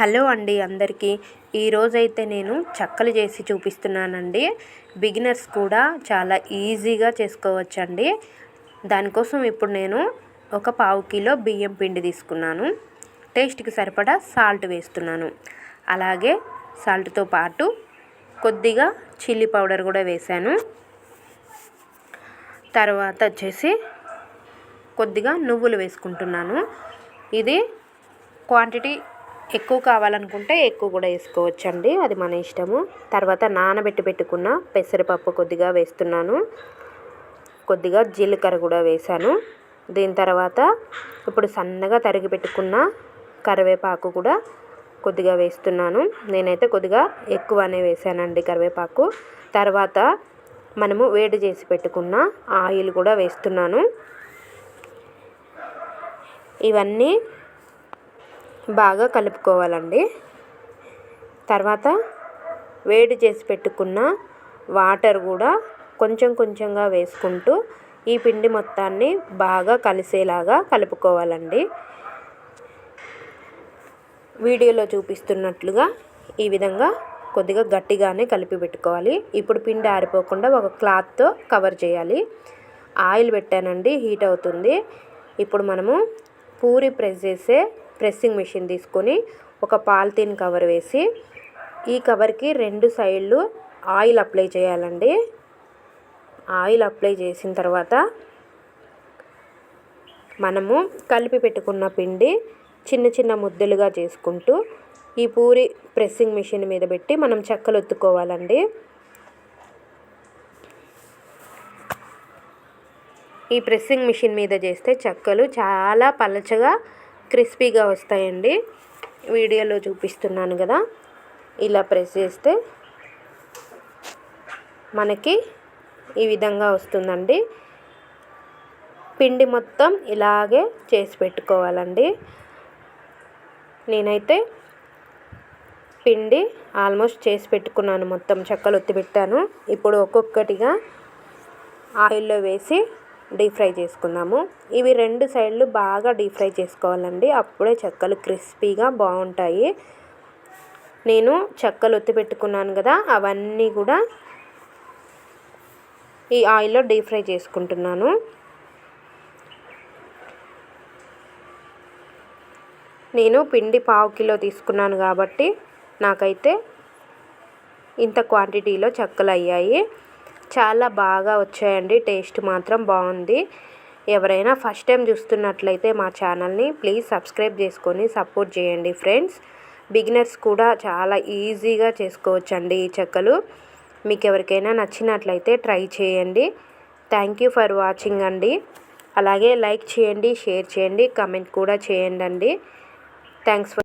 Hello అండి అందరికీ. ఈరోజైతే నేను చెక్కలు చేసి చూపిస్తున్నానండి. బిగినర్స్ కూడా చాలా ఈజీగా చేసుకోవచ్చండి. దానికోసం ఇప్పుడు నేను ఒక పావు కిలో బియ్యం పిండి తీసుకున్నాను. టేస్ట్కి సరిపడా సాల్ట్ వేస్తున్నాను. అలాగే సాల్ట్తో పాటు కొద్దిగా చిల్లీ పౌడర్ కూడా వేసాను తర్వాత వచ్చేసి కొద్దిగా నువ్వులు వేసుకుంటున్నాను. ఇది క్వాంటిటీ ఎక్కువ కావాలనుకుంటే ఎక్కువ కూడా వేసుకోవచ్చండి. అది మన ఇష్టము. తర్వాత నానబెట్టి పెట్టుకున్న పెసరపప్పు కొద్దిగా వేస్తున్నాను. కొద్దిగా జీలకర్ర కూడా వేసాను దీని తర్వాత ఇప్పుడు సన్నగా తరిగి పెట్టుకున్న కరివేపాకు కూడా కొద్దిగా వేస్తున్నాను. నేనైతే కొద్దిగా ఎక్కువనే వేసానండి కరివేపాకు. తర్వాత మనము వేడి చేసి పెట్టుకున్న ఆయిల్ కూడా వేస్తున్నాను. ఇవన్నీ బాగా కలుపుకోవాలండి. తర్వాత వేడి చేసి పెట్టుకున్న వాటర్ కూడా కొంచెం కొంచెంగా వేసుకుంటూ ఈ పిండి మొత్తాన్ని బాగా కలిసేలాగా కలుపుకోవాలండి. వీడియోలో చూపిస్తున్నట్లుగా ఈ విధంగా కొద్దిగా గట్టిగానే కలిపి పెట్టుకోవాలి. ఇప్పుడు పిండి ఆరిపోకుండా ఒక క్లాత్తో కవర్ చేయాలి. ఆయిల్ పెట్టానండి హీట్ అవుతుంది. ఇప్పుడు మనము పూరి ప్రెస్ చేసే ప్రెస్సింగ్ మిషన్ తీసుకొని ఒక పాలిథిన్ కవర్ వేసి ఈ కవర్కి రెండు సైడ్లు ఆయిల్ అప్లై చేయాలండి. ఆయిల్ అప్లై చేసిన తర్వాత మనము కలిపి పెట్టుకున్న పిండి చిన్న చిన్న ముద్దలుగా చేసుకుంటూ ఈ పూరి ప్రెస్సింగ్ మిషన్ మీద పెట్టి మనం చెక్కలు ఒత్తుకోవాలండి. ఈ ప్రెస్సింగ్ మిషన్ మీద చేస్తే చెక్కలు చాలా పలచగా క్రిస్పీగా వస్తాయండి. వీడియోలో చూపిస్తున్నాను కదా. ఇలా ప్రెస్ చేస్తే మనకి ఈ విధంగా వస్తుందండి. పిండి మొత్తం ఇలాగే చేసి పెట్టుకోవాలండి. నేనైతే పిండి ఆల్మోస్ట్ చేసి పెట్టుకున్నాను. మొత్తం చెక్కలు ఒత్తి పెట్టాను ఇప్పుడు ఒక్కొక్కటిగా ఆయిల్లో వేసి డీప్ ఫ్రై చేసుకుందాము. ఇవి రెండు సైడ్లు బాగా డీప్ ఫ్రై చేసుకోవాలండి. అప్పుడే చెక్కలు క్రిస్పీగా బాగుంటాయి. నేను చెక్కలు ఒత్తి పెట్టుకున్నాను కదా అవన్నీ కూడా ఈ ఆయిల్లో డీప్ ఫ్రై చేసుకుంటున్నాను. నేను పిండి పావు కిలో తీసుకున్నాను కాబట్టి నాకైతే ఇంత క్వాంటిటీలో చెక్కలు అయ్యాయి. చాలా బాగా వచ్చాయండి. టేస్ట్ మాత్రం బాగుంది. ఎవరైనా ఫస్ట్ టైం చూస్తున్నట్లయితే మా ఛానల్ని ప్లీజ్ సబ్స్క్రైబ్ చేసుకొని సపోర్ట్ చేయండి ఫ్రెండ్స్. బిగినర్స్ కూడా చాలా ఈజీగా చేసుకోవచ్చండి ఈ చెక్కలు. మీకు ఎవరికైనా నచ్చినట్లయితే ట్రై చేయండి. థ్యాంక్ యూ ఫర్ వాచింగ్ అండి. అలాగే లైక్ చేయండి షేర్ చేయండి కమెంట్ కూడా చేయండి అండి థ్యాంక్స్ ఫర్